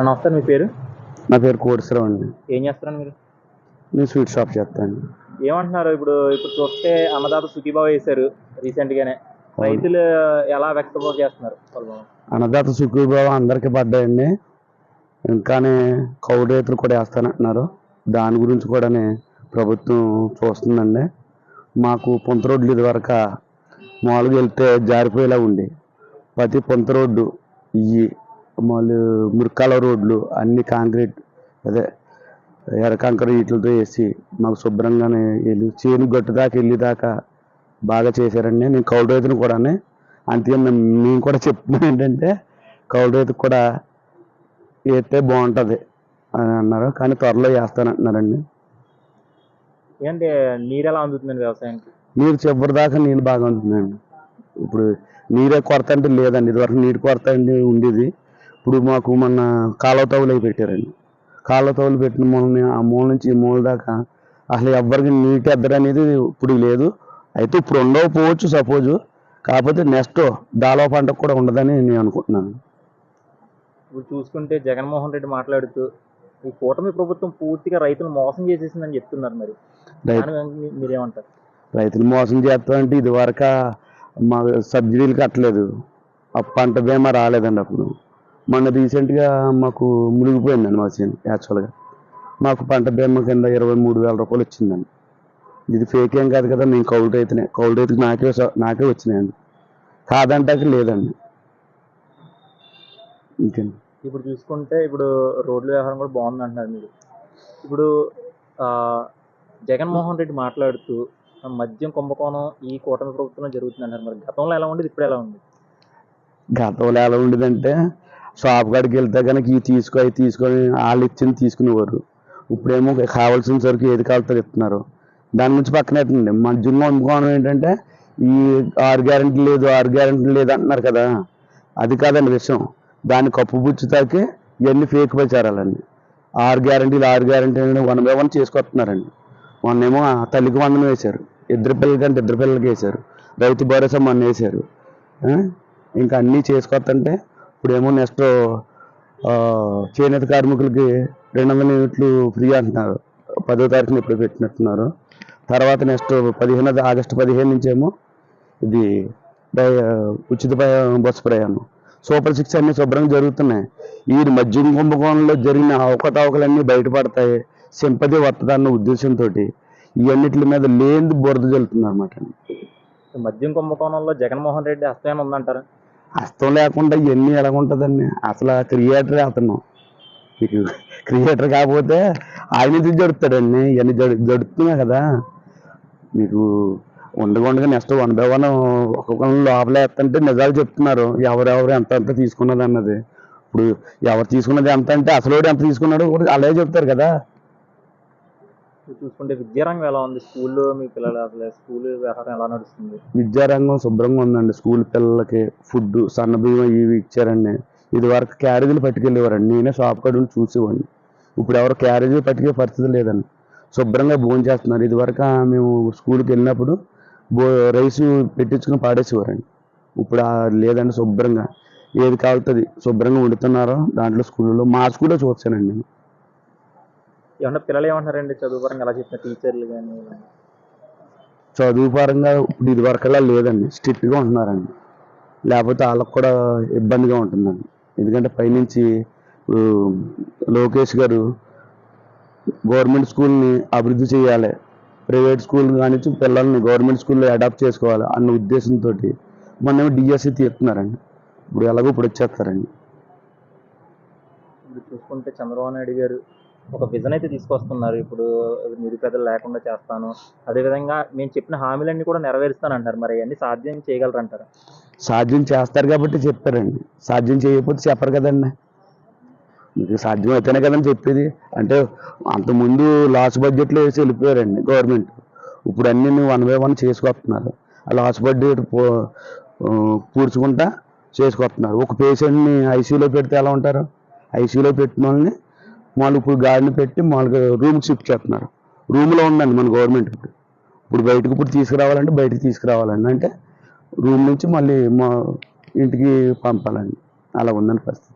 నమస్తే మీ పేరు? నా పేరు కోటేశ్వరరావు అండి. ఏం చేస్తారండి మీరు? నేను స్వీట్ షాప్ చేస్తాను. ఏమంటున్నారు? ఇప్పుడు ఇప్పుడు చూస్తే అన్నదాత సుఖీబాబు వేశారు రీసెంట్ గానే రైతులు ఎలా వ్యక్తం చేస్తున్నారు? అన్నదాత సుఖీభావం అందరికీ పడ్డాయండి. ఇంకానే కౌలు రైతులు కూడా వేస్తానంటున్నారు. దాని గురించి కూడా ప్రభుత్వం చూస్తుందండి. మాకు పొంత రోడ్లు ఇదివరకు మామూలుగా వెళ్తే జారిపోయేలా ఉంది ప్రతి పొంత రోడ్డు ఇవి మామూలు మురికాల రోడ్లు అన్ని కాంక్రీట్ అదే ఎర్రకంకర వీటితో వేసి మాకు శుభ్రంగానే వెళ్ళి చేను గట్టు దాకా వెళ్ళి దాకా బాగా చేశారండి. నేను కౌలు రైతును కూడా అంతే మేము కూడా చెప్తున్నాం ఏంటంటే కౌలు రైతుకు కూడా వేస్తే బాగుంటుంది అని అన్నారు. కానీ త్వరలో వేస్తానంటున్నారండి. ఏంటంటే నీరు ఎలా అందుతుందండి వ్యవసాయానికి? నీరు చివరి దాకా నీళ్ళు బాగా ఉంటుందండి ఇప్పుడు నీరే కొరత అంటే లేదండి. ఇదివరకు నీరు కొరత అండి ఉండేది. ఇప్పుడు మాకు మొన్న కాలువ తవ్వులు అవి పెట్టారండి. కాలువ తవ్వులు పెట్టిన మూలని ఆ మూల నుంచి ఈ మూల దాకా అసలు ఎవరికి నీటి ఎద్దరు అనేది ఇప్పుడు లేదు. అయితే ఇప్పుడు ఉండకపోవచ్చు సపోజు. కాకపోతే నెక్స్ట్ దాలో పంట కూడా ఉండదని నేను అనుకుంటున్నాను. ఇప్పుడు చూసుకుంటే జగన్మోహన్ రెడ్డి మాట్లాడుతూ ఈ కూటమి ప్రభుత్వం పూర్తిగా రైతులు మోసం చేసేసిందని చెప్తున్నారు మరి. మీరేమంటారు? రైతులు మోసం చేస్తామంటే ఇది వరకు మా సబ్సిడీలు కట్టలేదు. ఆ పంట బీమా రాలేదండి అప్పుడు. మొన్న రీసెంట్గా మాకు మునిగిపోయిందండి మా చేను యాక్చువల్గా. మాకు పంట బీమా కింద ఇరవై మూడు వేల రూపాయలు వచ్చిందండి. ఇది ఫేక్ ఏం కాదు కదా మేము కౌలు రైతునే కౌలు రైతుకి నాకే నాకే వచ్చినాయండి. కాదంటాక లేదండి. ఇంకేంటి? ఇప్పుడు చూసుకుంటే ఇప్పుడు రోడ్ల వ్యవహారం కూడా బాగుంది అంటున్నారు మీరు. ఇప్పుడు జగన్మోహన్ రెడ్డి మాట్లాడుతూ మద్యం కుంభకోణం ఈ కూటమి ప్రభుత్వంలో జరుగుతుంది అన్నారు మరి గతంలో ఎలా ఉండేది? ఇప్పుడు ఎలా ఉంది? గతంలో ఎలా ఉండేదంటే షాప్ కాడికి వెళ్తే కనుక ఇవి తీసుకో అవి తీసుకొని వాళ్ళు ఇచ్చింది తీసుకునేవారు. ఇప్పుడేమో కావాల్సిన సరుకు ఏది కావాలో ఇస్తున్నారు. దాని గురించి పక్కన పెట్టండి. మధ్యలో అమ్ముకోవడం ఏంటంటే ఈ ఆరు గ్యారెంటీ లేదు ఆరు గ్యారెంటీ లేదు అంటున్నారు కదా. అది కాదండి విషయం. దాన్ని కప్పు పుచ్చుతాకి ఇవన్నీ ఫేక్ ప్రచారాలండి. ఆరు గ్యారెంటీలు ఆరు గ్యారెంటీ వన్ బై వన్ చేసుకొస్తున్నారండి. మొన్నేమో ఆ తల్లికి వందనం వేశారు. ఇద్దరు పిల్లలకంటే ఇద్దరు పిల్లలకి వేశారు. రైతు భరోసా మొన్న వేశారు. ఇంకా అన్నీ చేసుకొస్తుంటే ఇప్పుడేమో నెక్స్ట్ చేనేత కార్మికులకి రెండు వందల యూనిట్లు ఫ్రీ అంటున్నారు. పదో తారీఖున ఇప్పుడు పెట్టినట్టున్నారు. తర్వాత నెక్స్ట్ పదిహేను ఆగస్టు పదిహేను నుంచేమో ఇది ఉచిత బస్సు ప్రయాణం. సూపర్ సిక్స్ అన్ని శుభ్రంగా జరుగుతున్నాయి. ఈ మద్యం కుంభకోణంలో జరిగిన అవకతవకలన్నీ బయటపడతాయి. సింపతి వస్తుందన్న ఉద్దేశంతో ఇవన్నిటి మీద లేని బురద జల్లుతుంది అనమాట మద్యం కుంభకోణంలో జగన్మోహన్ రెడ్డి హస్తమేమైనా ఉందంటారు? అస్తం లేకుండా ఇవన్నీ ఎలాగుంటుందండి? అసలు క్రియేటరే అతను. మీకు క్రియేటర్ కాకపోతే ఆయన ఇది జడుతాడండి ఇవన్నీ జడు జడుతున్నాయి కదా. మీకు ఉండకుండా నెక్స్ట్ వన్ బై వన్ ఒక్కొక్కరు లోపల నిజాలు చెప్తున్నారు. ఎవరెవరు ఎంత ఎంత తీసుకున్నది అన్నది ఇప్పుడు ఎవరు తీసుకున్నది ఎంత అంటే అసలు ఎంత తీసుకున్నాడు అలాగే చెప్తారు కదా. చూసుకుంటే విద్యారంగం ఎలా ఉంది? స్కూల్లో మీ పిల్లలు అసలు స్కూల్ వ్యవహారం ఎలా నడుస్తుంది? విద్యారంగం శుభ్రంగా ఉందండి. స్కూల్ పిల్లలకి ఫుడ్ సన్న బియ్యం ఇవి ఇచ్చారండి. ఇది వరకు క్యారేజీలు పట్టుకెళ్ళేవారండి. నేనే షాప్ కాడ ఉండి చూసేవాడిని. ఇప్పుడు ఎవరు క్యారేజీలు పట్టుకే పరిస్థితి లేదండి. శుభ్రంగా భోజనం చేస్తున్నారు. ఇది వరకు మేము స్కూల్కి వెళ్ళినప్పుడు బో రైస్ పెట్టించుకుని పాడేసేవారండి. ఇప్పుడు లేదండి శుభ్రంగా. ఏది కావాలుతుంది శుభ్రంగా వండుతున్నారో దాంట్లో స్కూల్లో మా స్కూల్లో చూస్తానండి నేను. ఏమన్నా పిల్లలు ఏమంటారండి చదువు పరంగా ఎలా చెప్పిన టీచర్లు కానీ చదువు పరంగా ఇప్పుడు ఇది వరకల్లా లేదండి. స్ట్రిక్ట్గా ఉంటున్నారండి. లేకపోతే వాళ్ళకు కూడా ఇబ్బందిగా ఉంటుందండి. ఎందుకంటే పైనుంచి లోకేష్ గారు గవర్నమెంట్ స్కూల్ని అభివృద్ధి చేయాలి. ప్రైవేట్ స్కూల్ కానించి పిల్లల్ని గవర్నమెంట్ స్కూల్లో అడాప్ట్ చేసుకోవాలి అన్న ఉద్దేశంతో మొన్నేమో డిఎస్సి తీస్తున్నారండి ఇప్పుడు ఎలాగో ఇప్పుడు వచ్చేస్తారండి. ఇప్పుడు చూసుకుంటే చంద్రబాబు నాయుడు గారు ఒక విజన్ అయితే తీసుకొస్తున్నారు. ఇప్పుడు నిరుపేదలు లేకుండా చేస్తాను. అదేవిధంగా మేము చెప్పిన హామీలన్నీ కూడా నెరవేరుస్తాను అంటారు మరి అవన్నీ సాధ్యం చేయగలరు అంటారు సాధ్యం చేస్తారు కాబట్టి చెప్పారండి. సాధ్యం చేయకపోతే చెప్పరు కదండి. మీకు సాధ్యం అయితేనే కదండి చెప్పేది. అంటే అంతకుముందు లాస్ బడ్జెట్లో వేసి వెళ్ళిపోయారండి గవర్నమెంట్ ఇప్పుడు అన్ని వన్ బై వన్ చేసుకొస్తున్నారు. ఆ లాస్ బడ్జెట్ పూడ్చుకుంటా చేసుకొస్తున్నారు. ఒక పేషెంట్ని ఐసీయూలో పెడితే ఎలా ఉంటారు? ఐసీయూలో పెట్టిన వాళ్ళని మామూలు ఇప్పుడు గాడిని పెట్టి మామూలుగా రూమ్కి షిఫ్ట్ చేస్తున్నారు. రూమ్లో ఉందండి మన గవర్నమెంట్ ఇప్పుడు. ఇప్పుడు బయటకు ఇప్పుడు తీసుకురావాలంటే బయటకు తీసుకురావాలండి. అంటే రూమ్ నుంచి మళ్ళీ మా ఇంటికి పంపాలండి. అలా ఉందండి పరిస్థితి.